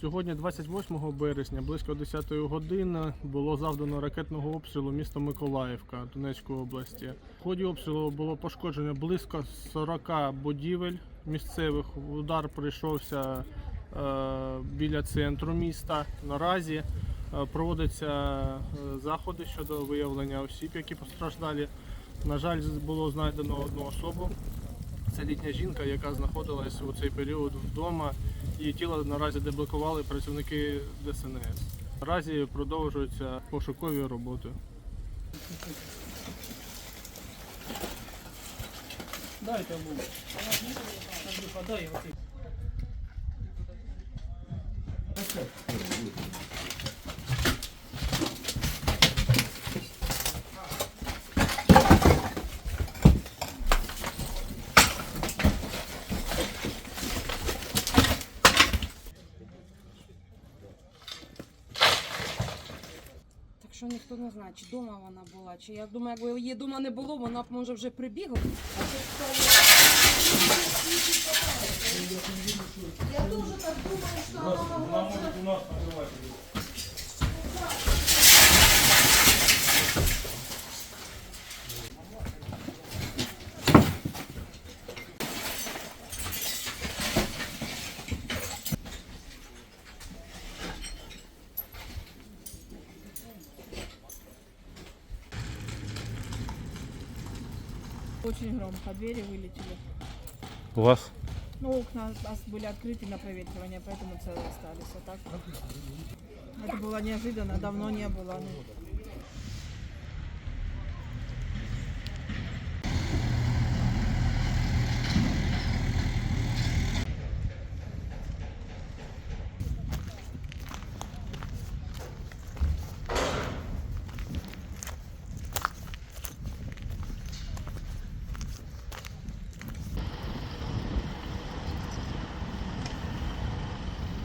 Сьогодні, 28 березня, близько 10 години, було завдано ракетного обстрілу міста Миколаївка Донецької області. В ході обстрілу було пошкоджено близько 40 будівель місцевих. Удар прийшовся е, біля центру міста. Наразі е, проводяться е, заходи щодо виявлення осіб, які постраждалі. На жаль, було знайдено одну особу. Це літня жінка, яка знаходилась у цей період вдома. Її тіло наразі деблокували працівники ДСНС. Наразі продовжуються пошукові роботи. Дайте лук. Що ніхто не знає, чи вдома вона була, чи я думаю, якби її вдома не було, вона б може вже прибігла. А це Очень громко, двери вылетели. У вас? Ну, окна у нас были открыты на проветривание, поэтому целые остались. А так? Это было неожиданно, давно не было. Ну,